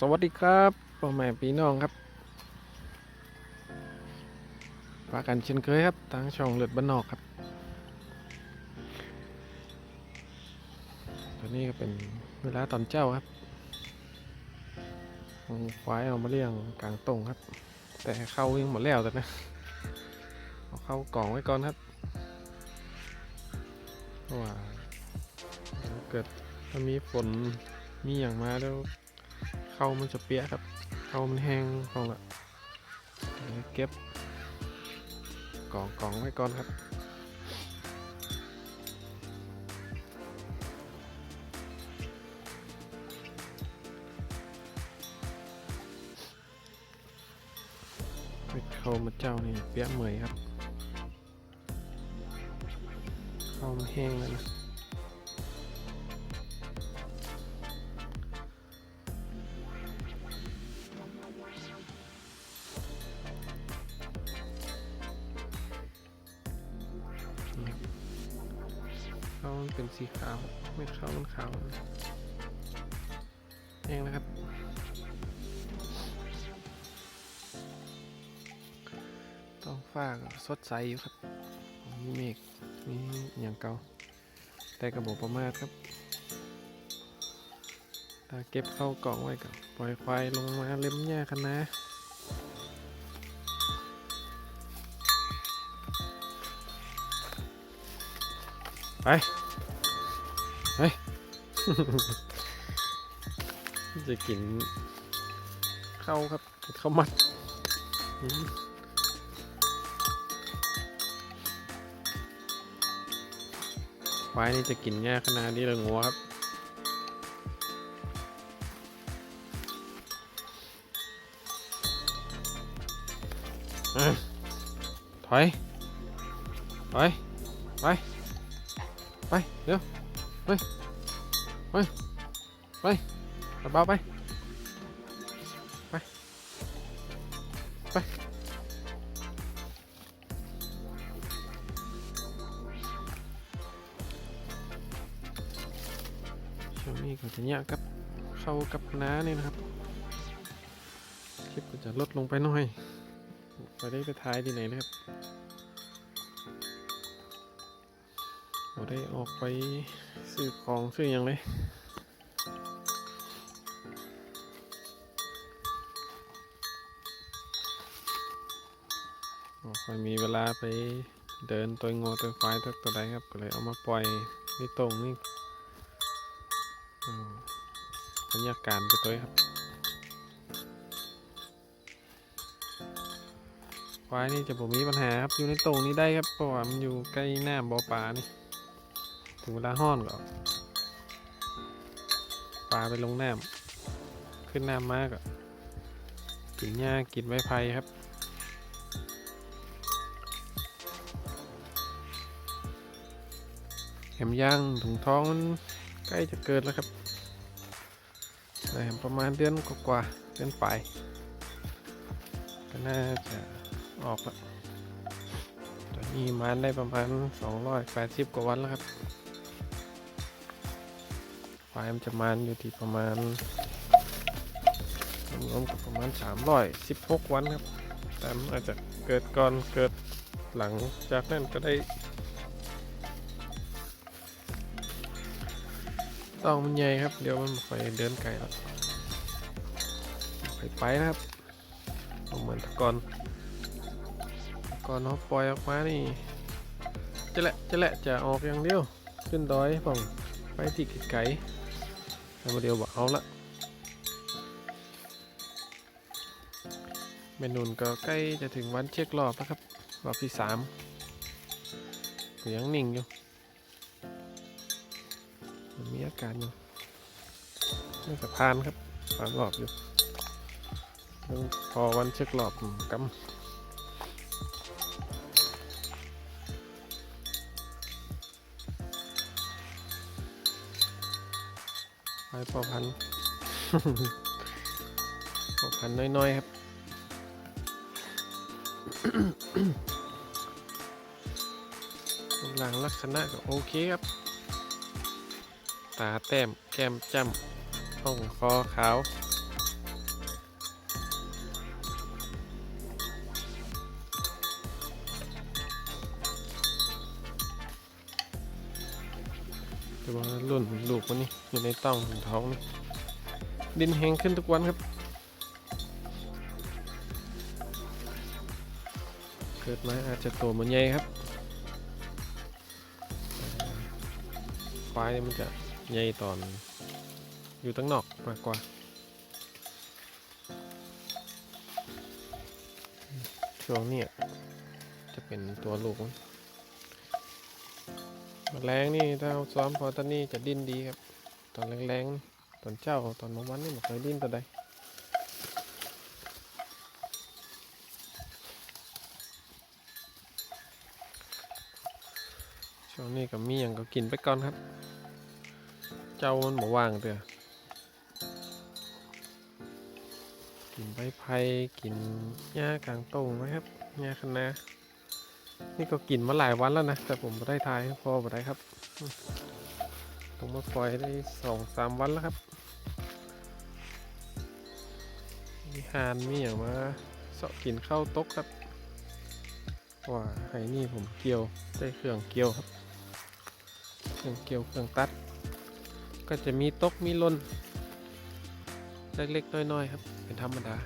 สวัสดีครับพ่อแม่พี่น้องครับปากันเช่นเคยครับทางช่องเลือดบ้านนอกครับ ตอนนี้ก็เป็นเวลาตอนเจ้าครับควายเอามาเลี้ยงกลางตรงครับ แต่เข้ายังหมดแล้วแต่นะเอาเข้ากล่องไว้ก่อนครับเพราะว่าวเกิดถ้ามีฝนมีอย่างมาแล้ว เข้ามันจะเปียกครับ เข้ามันแห้งของละเดี๋ยวเก็บกล่องกล่องไว้ก่อนครับไปเข้ามาเจ้านี่เปียกเหมยครับ เข้ามันแห้งแล้วนะ เป็นสีขาวไม่ข้ามันขาวนะแห้งแล้วครับ ต้องฟ้ากสดใสอยู่ครับ มีเมฆมีอย่างเก่า แต่กระบอกประมาทครับถ้าเก็บเข้ากล่องไว้กับปล่อยควายลงมาเล็มหญ้ากันนะไป ไปจะกินข้าวครับกินข้าวมัดอืมควายนี่จะกินหญ้าขนาดนี้เลยงัวครับอะถอย ถอย ไป ไป เร็ว ไปไปไปเบาไป ไป ไปช่วงนี้ก็จะเนี้ยกับเข้ากับน้านี่นะครับ คลิปก็จะลดลงไปหน่อย ไปได้ไปท้ายที่ไหนนะครับ เราได้ออกไปซื้อของซื้ออย่างเลยบ่ค่อยมีเวลาไปเดินตัวงอตัวควายตัวตัวใดครับ ก็เลยเอามาปล่อยในตรงนี่อืมบรรยากาศไปตัวครับ ควายนี่จะผมมีปัญหาครับ อยู่ในตรงนี้ได้ครับเพราะว่ามันอยู่ใกล้หน้าบ่อปลานี่ ถึงเวลาห้อนก็เอาปลาไปลงน้ำขึ้นน้ำมากอะกินหญ้ากินไม้ไผ่ครับแหมย่างถุงท้องมันใกล้จะเกิดแล้วครับได้ประมาณเดือนกว่าเดือนปลายก็น่าจะออกแล้วตอนนี้มันได้ประมาณ 280 กว่าวันแล้วครับ ไฟมันจะมันอยู่ที่ประมาณรวมๆกับประมาณ316 วันครับ แต่อาจจะเกิดก่อนเกิดหลังจากนั้นก็ได้ ต้องมันใหญ่ครับ เดี๋ยวมันไปเดินไกลแล้วไปไปนะครับ เหมือนแตะกอนแตะกอนเขาปล่อยออกมานี่จะแหละจะแหละจะออกอย่างเดียว ขึ้นดอยป่อง ไปที่ไกลๆแล้วเดียวบอกเอาละเมนูนก็ใกล้จะถึงวันเช็ครอบแล้วครับ รอบที่สามก็ยังนิ่งอยู่มันมีอาการอยู่น่าจะพานครับพานหลอบอยู่พอวันเช็คหลอบกำ ไปพอพันพอพันน้อยๆ ครับ รูปร่างลักษณะก็โอเคครับ ตาแต้ม แก้มจ้ำห้องคอขาว แต่ว่ารุ่นลูกมันนี่อยู่ในต้องถึงท้องนี่ดินแห้งขึ้นทุกวันครับ เกิดมาอาจจะโตเหมันใหญ่ครับควายนี่มันจะใหญ่ตอนอยู่ตั้งนอกมากกว่าช่วงนี้จะเป็นตัวลูกมัน แรงนี่ถ้าเอาซ้อมพอตอนนี้จะดิ้นดีครับ ตอนแรงๆตอนเจ้าตอนบางวันนี่มันเคยดิ้นตัวใดช่วงนี้ก็มีอย่างก็กินไปก่อนครับ เจ้ามันบอกว่างเถอะกินใบไผ่กินหญ้ากลางตรงนะครับหญ้าคะน้า นี่ก็กินมาหลายวันแล้วนะ แต่ผมไม่ได้ทายพอไม่ได้ครับ ผมมาปล่อยได้สองสามวันแล้วครับ มีหานมีอย่างมาเสาะกินข้าวตกครับว่าไห้นี่ผมเกี่ยวได้เครื่องเกี่ยวครับ เครื่องเกี่ยวเครื่องตัด ก็จะมีตกมีลนเล็กๆน้อยๆครับ เป็นธรรมดา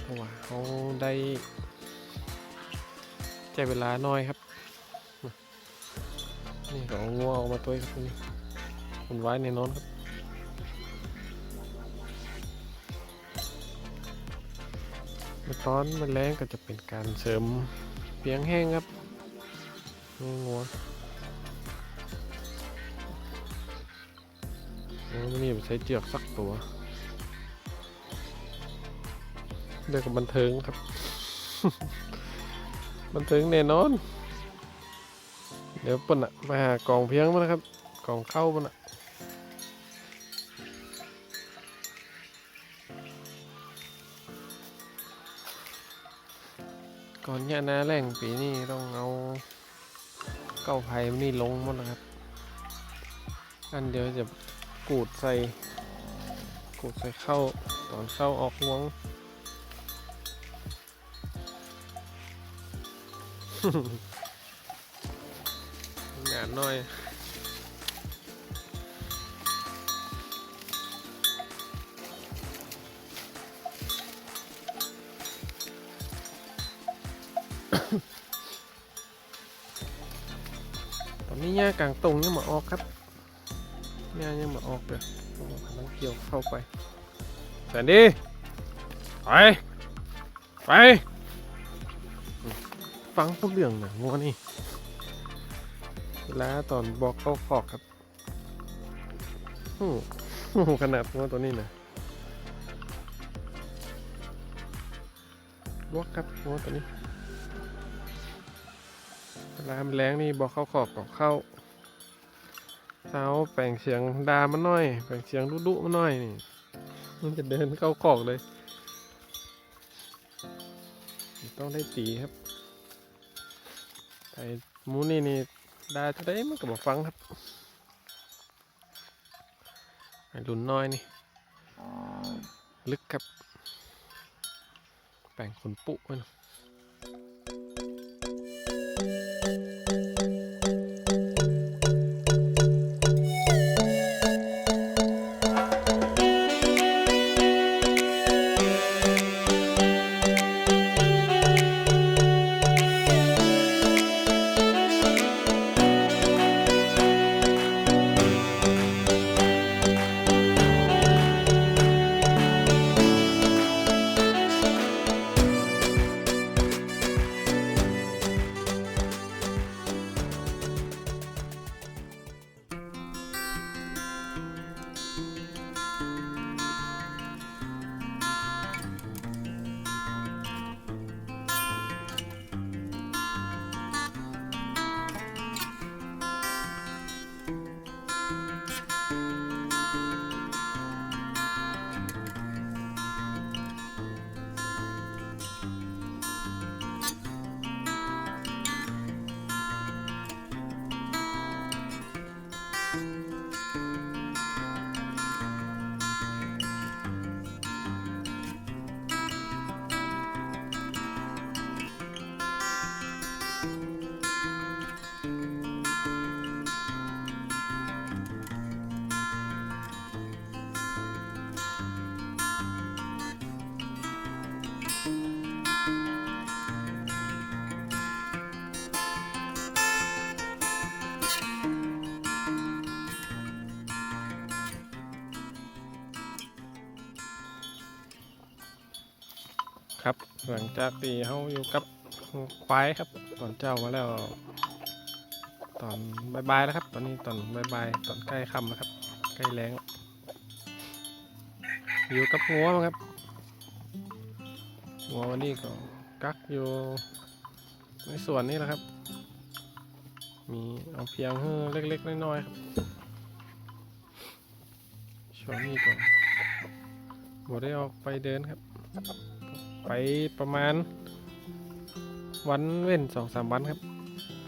เพราะว่าเขาได้ ใช้เวลาน้อยครับ นี่ก็เอางัวออกมาตัวครับนี่คนไว้ในนอนครับมาตอนมันแรงก็จะเป็นการเสริมเพียงแห้งครับงัวโอ้วันนี่ใช้เจือกสักตัวเรียกว่าบันเทิงครับ บันเทิงแน่นอน เดี๋ยวปุ่นอะมาหากล่องเพียงมานะครับกล่องเข้ามันอะก่อนเนี่ยนาแรงปีนี้ต้องเอาเก้าไผ่นนี่ลงหมดนะครับ อันเดียวจะกูดใส่กูดใส่เข้าตอนเข้าออกงวง งานน้อยตอนนี้หญ้ากลางตรงยังมาออกครับเนี่ยยังมาออกเลยกำลังเกี่ยวเข้าไปแสนดีไป ไป ฟังพูดเรื่องนังงัวนี่เวลาตอนบอกเข้าคอกครับโอ้โหขนาดงัวตัวนี้นะบอกครับงัวตัวนี้เวลามันแรงนี่บอกเข้าคอกบอกเข้าเท้าแปลงเสียงดามันหน่อย แปลงเสียงดุดุๆมันหน่อยนี่มันจะเดินเข้าคอกเลย ต้องได้ตีครับ อ้หมูนี่นี่ดาจะได้มันก็บอกฟังครับไอ้รุ่นน้อยนี่ ลึกครับ แปลงขนปุมัน หลังจากที่เขาอยู่กับควายครับ ตอนเจ้ามาแล้ว ตอนบ่ายๆแล้วครับ ตอนนี้ตอนบ่ายๆตอนใกล้ค่ำแล้วครับ ใกล้แรงอยู่กับงัวครับงัววันนี้ก็กักอยู่ในส่วนนี้แหละครับ มีเอาเพียงเฮือเล็กๆน้อยๆครับช่วงนี้ก็บ่ได้ออกไปเดินครับ ไปประมาณ วันเว้นสองสามวันครับ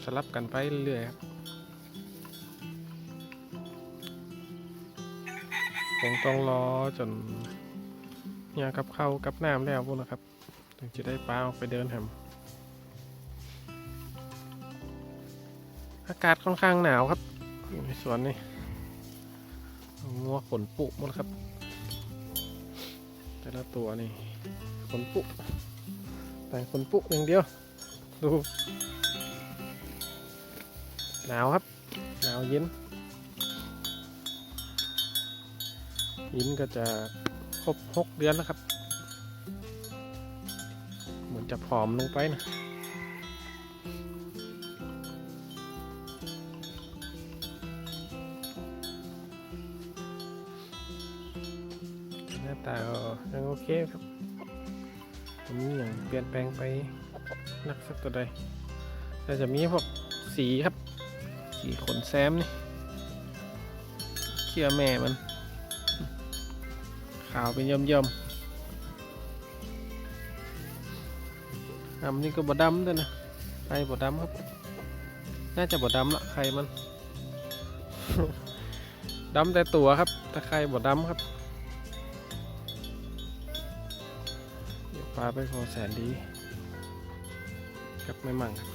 สลับกันไปเรื่อยครับคงต้องรอจนเนี่ยกับเข้ากับน้ำแล้วพวกนะครับ ถึงจะได้ปลาออกไปเดินแฮมอากาศค่อนข้างหนาวครับอยู่ในสวนนี่งัวขนปุหมดครับ แต่ละตัวนี่ ขนปุแต่ขนปุอย่างเดียว ดู หนาวครับ หนาวเย็นยินก็จะครบหกเดือนแล้วครับ เหมือนจะผอมลงไปนะหน้าตายังโอเคครับ มีอย่างเปลี่ยนแปลงไปนักสักตัวใดแต่จะมีพวกสีครับ สีขนแซมนี่เชื่อแม่มัน ขาวเป็นย่อมย่อมๆอ่ำนี่ก็บดดำด้วยนะไข่บดดำครับ น่าจะบดดำละไข่มัน ดำแต่ตัวครับแต่ไข่บดดำครับ ปลาไปขอแสนดีกับไม่มั่งครับ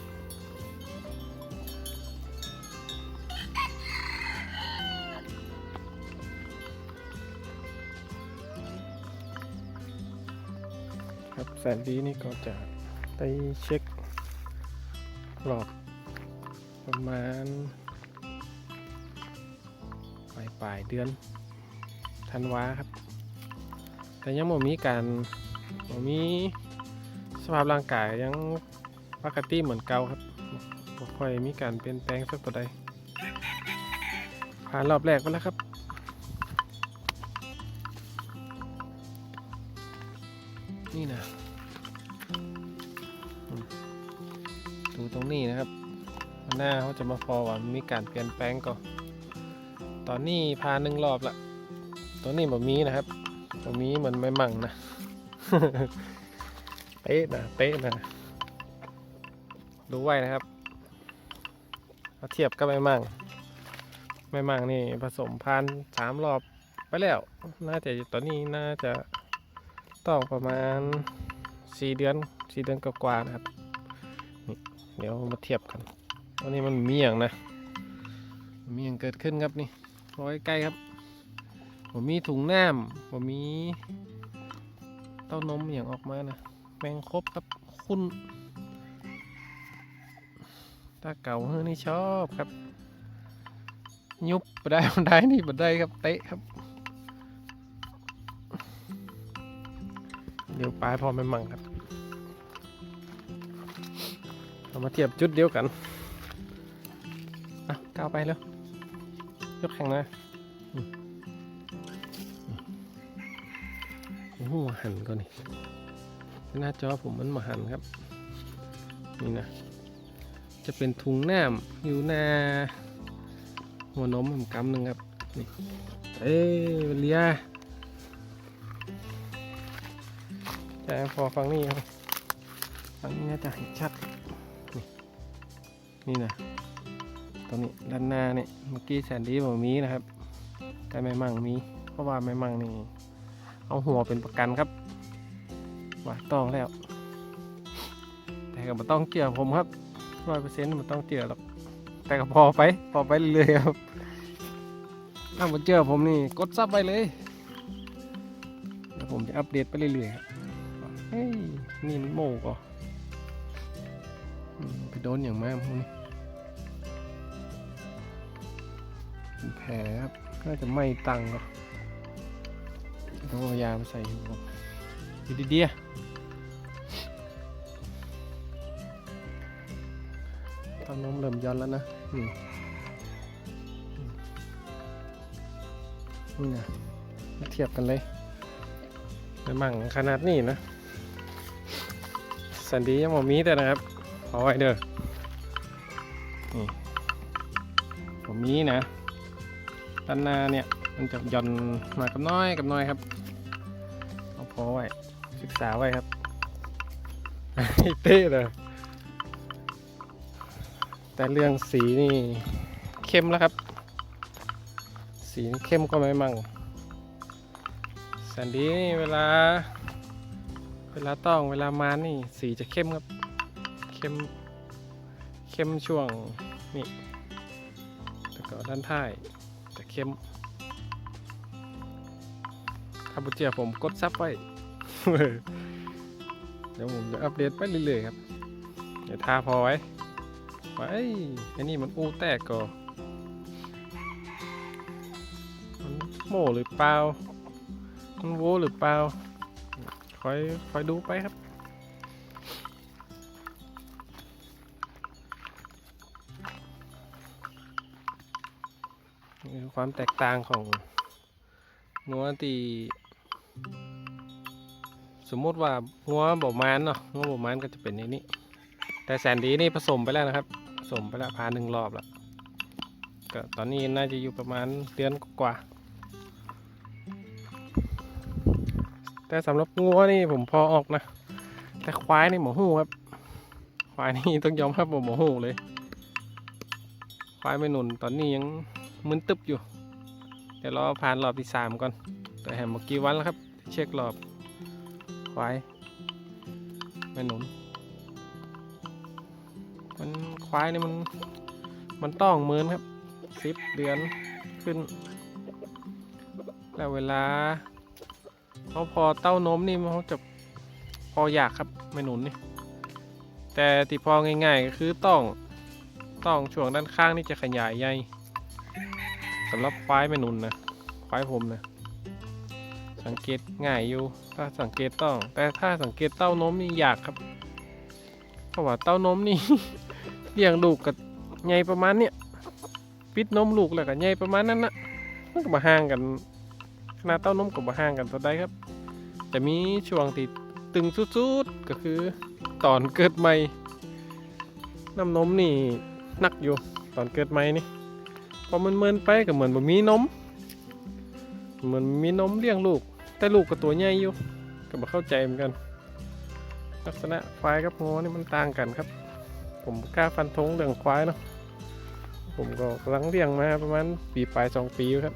ครับแสนดีนี่ก็จะไปเช็ครอบประมาณปลายปลายเดือนธันวาครับ แต่ยังไม่มีการ บ่มีสภาพร่างกายยังปกติเหมือนเก่าครับบ่ค่อยมีการเปลี่ยนแปลงสักตัวใดผ่านรอบแรกไปแล้วครับนี่นะดูตรงนี้นะครับ หน้าเขาจะมาพอว่ามีการเปลี่ยนแปลงก็ตอนนี้พาหนึ่งรอบละตัวนี้แบบมีนะครับแบบมีเหมือนไม่มั่งนะ เป๊ะนะเป๊ะนะดูไว้นะครับเอาเทียบกับไม่มั่งไม่มั่งนี่ผสมพันธ์สามรอบไปแล้ว น่าจะตอนนี้น่าจะต้องประมาณสี่เดือนสี่เดือนกว่าๆนะครับนี่เดี๋ยวมาเทียบกันตอนนี้มันมีอย่างนะมีอย่างเกิดขึ้นครับนี่ร้อยใกล้ครับ ผมมีถุงน้ำผมมี เต้านมอย่างออกมานะแมงครบครับคุณตาเก่าเฮ้ยนี่ชอบครับ ยุบไปได้บันไดนี่บันไดครับเตะครับ เดี๋ยวปลายพอไม่มั่งครับเรามาเทียบจุดเดียวกันอะก้าวไปแล้วยกแข่งนะ โอ้หันก่อนนี่หน้าจอผมมันมาหันครับ นี่นะ จะเป็นถุงน้ำอยู่หน้า หัวนมผมกำหนึ่งครับ นี่ เอ้ยเลียแต่พอฟังนี่ครับฟังนี้น่าจะเห็นชัดนี่นี่นะตรงนี้ด้านหน้าเนี่ยเมื่อกี้แสนดีบอกมีนะครับ แต่ไม่มั่งมี เพราะว่าไม่มั่งนี่ เอาหัวเป็นประกันครับว่าต้องแล้ว แต่ก็ม่ต้องเกี่ยวผมครับร้อยเปอร์เซ็นต์มันต้องเกี่ยวหรอกแต่ก็พอไปพอไปเรื่อยๆครับถ้ามาเจอผมนี่กดซับไปเลยเดี๋ยวผมจะอัปเดตไปเรื่อยๆครับเฮ้ยนี่มันโมก่อไปโดนอย่างแมากพวกนี้แผลครับน่าจะไหม่ตังก็ ต้องเอายามาใส่หัวอดีๆทำน้องเลิมย้อนแล้วนะนี่นะเทียบกันเลยมันมั่งขนาดนี้นะ สันดียังมมีแต่นะครับเอาไว้เด้อนี่ผมมีนะด้านหน้าเนี่ย มันจะหย่อนมากับน้อยกับน้อยครับเอาพอไว้ศึกษาไว้ครับเต้เลยแต่เรื่องสีนี่เข้มแล้วครับ สีเข้มก็ไม่มั่งแสนดีนี่เวลา เวลาต้องเวลามานี่สีจะเข้มครับ เข้มเข้มช่วงนี่แต่ก็ด้านท้ายจะเข้มาบุเจียผมกดซับไว้ เดี๋ยวผมจะอัปเดตไปเรื่อยๆครับ เดี๋ยวทาพอไว้ไว้ไอ้นี่มันอูแตกก่อมันโม่หรือเปล่า มันโวหรือเปล่า คอยคอยดูไปครับความแตกต่างของงัวตี สมมติว่างัวบ่มานเนาะงัวบ่มานก็จะเป็นอย่างนี้ แต่แสนดีนี่ผสมไปแล้วนะครับผสมไปแล้วพาหนึ่งรอบแล้วก็ตอนนี้น่าจะอยู่ประมาณเดือนกว่า แต่สำหรับงัวนี่ผมพอออกนะ แต่ควายนี่หมอหูครับ ควายนี่ต้องยอมรับผมหมอหูเลย ควายไม่หนุนตอนนี้ยังมึนตึบอยู่ เดี๋ยวรอผ่านรอบที่สามก่อน แต่แหมเมื่อกี้วันแล้วครับ เช็ครอบควายไม่หนุน มันควายนี่มัน มันต้องเหมือนครับสิบเดือนขึ้น แล้วเวลาเขาพอเต้านมนี่มันเขาจะพออยากครับไม่หนุนนี่แต่ที่พอง่ายๆก็คือต้องต้องช่วงด้านข้างนี่จะขยายใหญ่สำหรับควายไม่หนุนนะควายผมนะ สังเกตง่ายอยู่ ถ้าสังเกตต้อง แต่ถ้าสังเกตเต้านมนี่ยากครับ เพราะว่าเต้านมนี่เลี้ยงลูกกับใหญ่ประมาณเนี้ยปิดนมลูกแล้วก็ใหญ่ประมาณนั้นนะมันก็มาห่างกันขนาดเต้านมก็มาห่างกันตัวใดครับ จะมีช่วงที่ตึงสุดๆก็คือตอนเกิดใหม่น้ำนมนี่หนักอยู่ตอนเกิดใหม่นี่พอมันเมินไปก็เหมือนบ่มีนมเหมือนมีนมเลี้ยงลูก แต่ลูกก็ตัวใหญ่อยู่ก็บ่เข้าใจเหมือนกัน ลักษณะควายกับงอนี่มันต่างกันครับ ผมกล้าฟันธงเรื่องควายเนาะผมก็กำลังเลี้ยงมาประมาณปีปลายสองปีครับ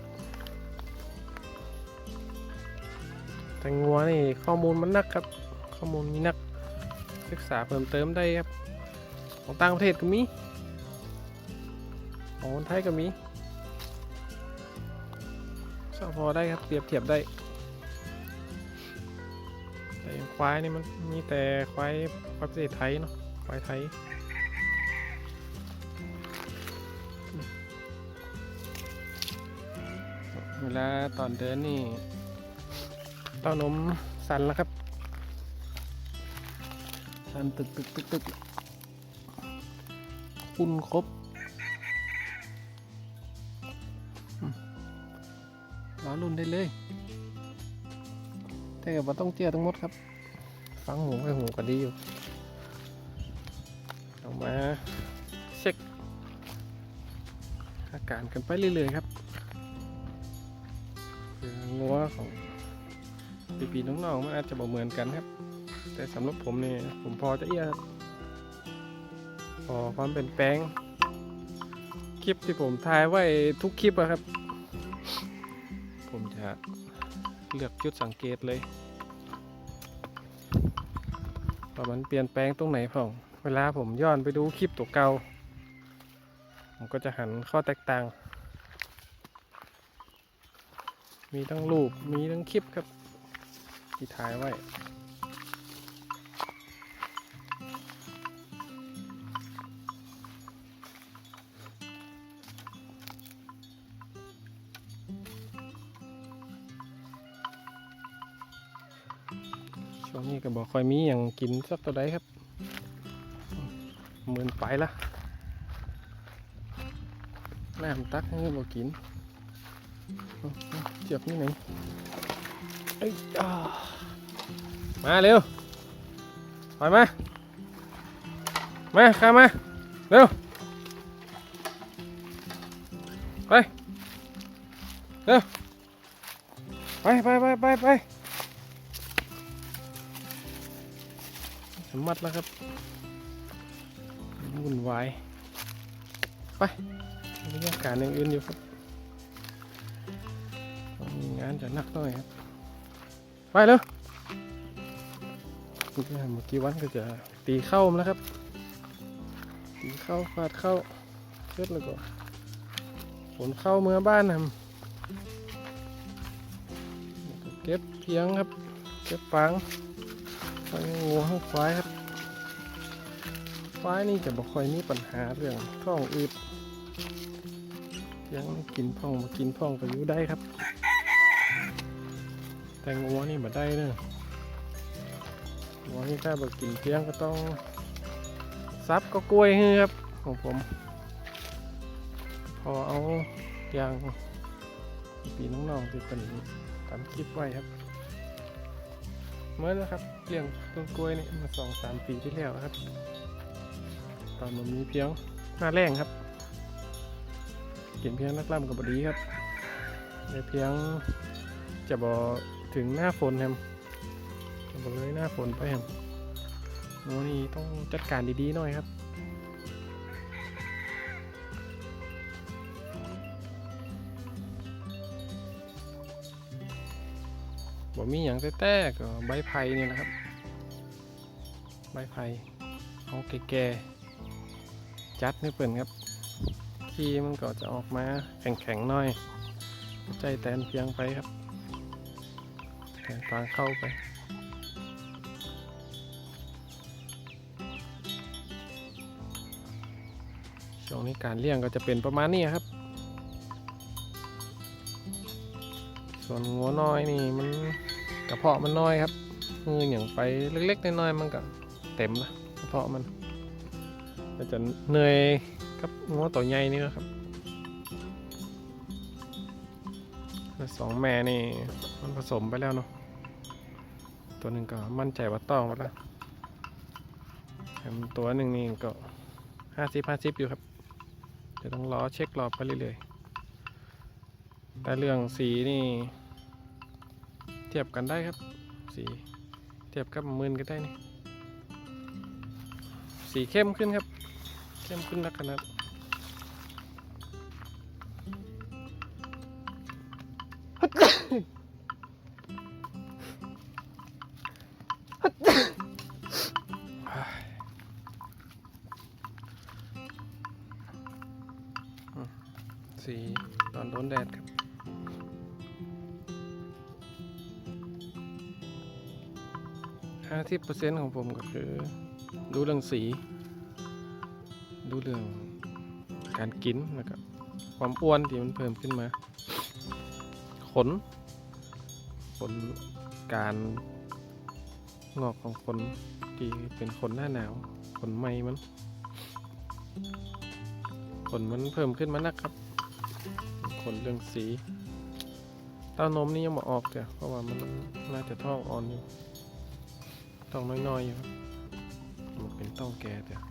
แต่งัวนี่ข้อมูลมันนักครับ ข้อมูลมีนักศึกษาเพิ่มเติมได้ครับ ของต่างประเทศก็มีของคนไทยก็มีสพอได้ครับเปรียบเทียบได้ ควายนี่มันมีแต่ควายควายประเทศไทยเนาะควายไทยเวลาตอนเดินนี่เต้านมสั่นแล้วครับ สั่นตึกตึกตึกตึกคุณครบรอรุ่นได้เลย แต่ก็บ่ต้องเจียทั้งหมดครับ ฟังหูให้หูก็ดีอยู่เอามาเช็ค อาการกันไปเรื่อยๆครับคืองัวของปีๆน้องๆมันอาจจะบ่เหมือนกันครับ แต่สำหรับผมเนี่ยผมพอจะเอี้ยครับพอความเป็นแปลงคลิปที่ผมถ่ายไว้ทุกคลิปอะครับ ผมจะเลือกจุดสังเกตเลย ว่ามันเปลี่ยนแปลงตรงไหนพ่องเวลาผมย้อนไปดูคลิปตัวเก่าผมก็จะหันข้อแตกต่าง มีทั้งรูปมีทั้งคลิปครับที่ถ่ายไว้ ก็บอกค่อยมีอย่างกินสักตัวใดครับเหมือนไปละน้ำตักให้บ่กินเอาเอาเจียบนี่ไหนเอ้ยอ่ามาเร็วไปมา มาข้ามา เร็ว ไป เร็ว ไปไปไปไปไป สมัดแล้วครับวุ่นวายไปบรรยากาศอย่างอื่นอยู่ครับมีงานจะหนักหน่อยครับ ไปเร็วเมื่อกี้วันก็จะตีเข้ามาแล้วครับ ตีเข้าฟาดเข้าเช็ดแล้วก็ฝนเข้าเมื่อบ้านนะเก็บเพียงครับ เก็บฟางฟางงูห้างควายครับ ควายนี่จะบอกค่อยมีปัญหาเรื่องท้องอืดเพียงกินพ่องมากินพ่องก็อยู่ได้ครับ แต่งัวนี่มาได้เนอะงัวนี่ถ้าบอกกินเพียงก็ต้องซับก็กล้วยฮือครับของผม พอเอาอย่างปีน้องๆที่เป็นทำคลิปไว้ครับ เมื่อแล้วครับเลี้ยงต้นกล้วยนี่มาสองสามปีที่แล้วครับ ตอนมันมีเพียงหน้าแรงครับกินเพียงนักล่ำกับบดีครับในเพียงจะบอถึงหน้าฝนครับจะบอเลยหน้าฝนไปครับโอ้นี่ต้องจัดการดีๆหน่อยครับบ่มีอย่างแต้ๆก็ใบไผ่นี่นะครับ ใบไผ่เอาแก่ๆ จัดให้เปิ่นครับขี้มันก็จะออกมาแข็งๆหน่อย ใจแตนเพียงไปครับแทงฟางเข้าไปช่วงนี้การเลี้ยงก็จะเป็นประมาณนี้ครับ ส่วนงัวน้อยนี่มันกระเพาะมันน้อยครับมืออย่างไปเล็กๆน้อยๆมันก็เต็มละกระเพาะมัน ก็จะเหนื่อยกับงัวตัวใหญ่นี่นะครับสองแม่นี่มันผสมไปแล้วเนาะตัวหนึ่งก็มั่นใจว่าต้องหมดแล้วแถมตัวหนึ่งนี่ก็ห้าสิบห้าสิบอยู่ครับเดี๋ยวต้องรอเช็ครอไปเรื่อยๆแต่เรื่องสีนี่เทียบกันได้ครับ สีเทียบกับมืนก็ได้นี่สีเข้มขึ้นครับ เข้มขึ้นนักขนาดสีตอนโดนแดดครับห้าสิบเปอร์เซ็นต์ของผมก็คือดูเรื่องสี เรื่องการกินแล้วก็ความอ้วนที่มันเพิ่มขึ้นมา ขน ขนการงอกของขนที่เป็นขนหน้าหนาว ขนไหมมัน ขนมันเพิ่มขึ้นมานักครับ ขนเรื่องสีเต้านมนี่ยังมาออกเดี๋ยเพราะว่ามันน่าจะท้องอ่อนอยู่ต้องน้อยๆอยู่มันเป็นต้องแก่แต่ก็จะ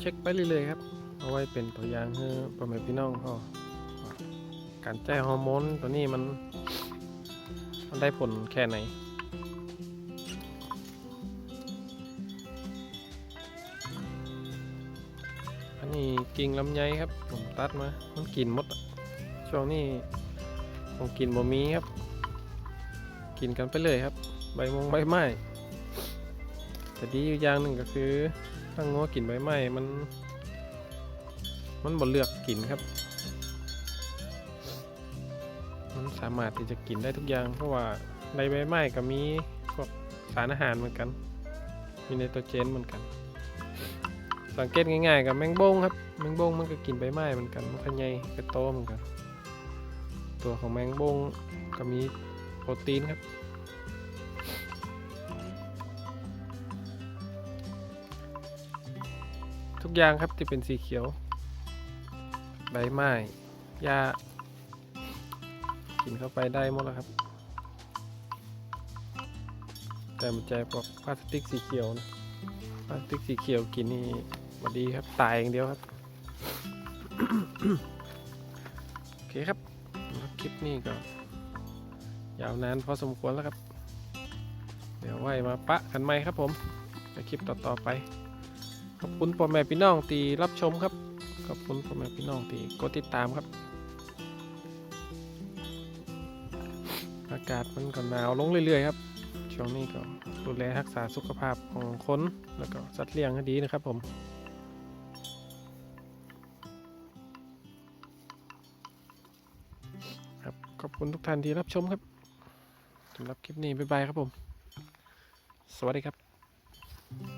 เช็คไปเรื่อยๆครับ เอาไว้เป็นตัวอย่างให้พ่อแม่พี่น้องเขาว่าการแจ้ฮอร์โมนตัวนี้มัน มันได้ผลแค่ไหนอันนี้กิ่งลำไยครับ ผมตัดมา มันกินหมด ช่วงนี้ผมกินบะมีครับ กินกันไปเลยครับ ใบมงใบไม้แต่ดีอยู่อย่างหนึ่งก็คือ ตั้งงัวกินใบไม้มัน มันบ่เลือกกลิ่นครับ มันสามารถที่จะกินได้ทุกอย่าง เพราะว่าในใบไม้ก็มีพวกสารอาหารเหมือนกัน มีไนโตรเจนเหมือนกัน สังเกตง่ายๆกับแมงบงครับ แมงบงมันก็กินใบไม้เหมือนกัน มันก็ใหญ่ก็โตเหมือนกัน ตัวของแมงบงก็มีโปรตีนครับ ทุกอย่างครับที่เป็นสีเขียว ใบไม้หญ้ากินเข้าไปได้หมดแล้วครับ แต่มันใจพวกพลาสติกสีเขียวนะพลาสติกสีเขียวกินนี่บดีครับตายอย่างเดียวครับโอเคครับคลิปนี้ก็ยาวนานพอสมควรแล้วครับ เดี๋ยวไว้มาปะกันไหมครับผมในคลิปต่อๆไป ขอบคุณพ่อแม่พี่น้องที่รับชมครับ ขอบคุณพ่อแม่พี่น้องที่กดติดตามครับ อากาศมันก็หนาวลงเรื่อยๆครับ ช่วงนี้ก็ดูแลรักษาสุขภาพของคนแล้วก็สัตว์เลี้ยงให้ดีนะครับผมครับขอบคุณทุกท่านที่รับชมครับสำหรับคลิปนี้บ๊ายบายครับผม สวัสดีครับ